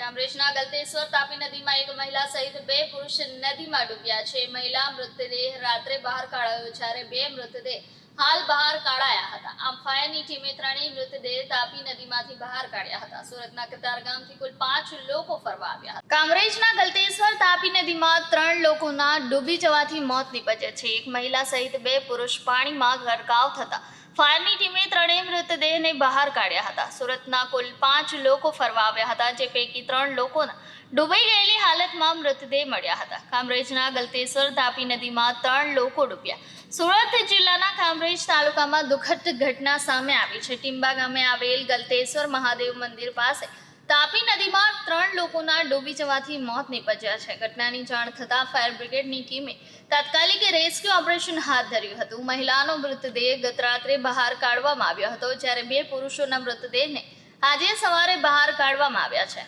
કામરેજના ગલતેશ્વર તાપી નદીમાં એક મહિલા સહિત બે પુરુષ નદીમાં ડૂબ્યા છે. મહિલા મૃતદેહ રાત્રે બહાર કાઢાયો જ્યારે બે મૃતદેહ હાલ બહાર કાઢાયા હતા. આમ ફાયરની ટીમે ત્રણેય મૃતદેહ તાપી નદીમાંથી બહાર કાઢ્યા હતા. સુરતના કતારગામથી કુલ પાંચ લોકો ફરવા આવ્યા હતા. કામરેજના ગલતેશ્વર તાપી નદીમાં ત્રણ લોકોના ડૂબી જવાથી મોત નીપજ્યા છે. એક મહિલા સહિત બે પુરુષ પાણીમાં ગરકાવ થતા ફાયરની ટીમે ત્રણેય મૃતદેહને બહાર કાઢ્યા હતા. સુરતના કુલ પાંચ લોકો ફરવા આવ્યા હતા, જે પૈકી ત્રણ લોકોના ડૂબાઈ ગયેલી હાલતમાં મૃતદેહ મળ્યા હતા. કામરેજના ગલતેશ્વર તાપી નદીમાં ત્રણ લોકો ડૂબ્યા. સુરત જિલ્લાના કામરેજ તાલુકામાં દુઃખદ ઘટના સામે આવી છે. ટીંબા ગામે આવેલ ગલતેશ્વર મહાદેવ મંદિર પાસે તાપી નદીમાં લોકોના ડૂબી જવાથી મોત નીપજ્યા છે. ઘટનાની જાણ થતાં ફાયર બ્રિગેડની ટીમે તાત્કાલિક રેસ્ક્યુ ઓપરેશન હાથ ધર્યું હતું. મહિલાનો મૃતદેહ ગત રાત્રે બહાર કાઢવામાં આવ્યો હતો, જ્યારે બે પુરુષોના મૃતદેહને આજે સવારે બહાર કાઢવામાં આવ્યા છે.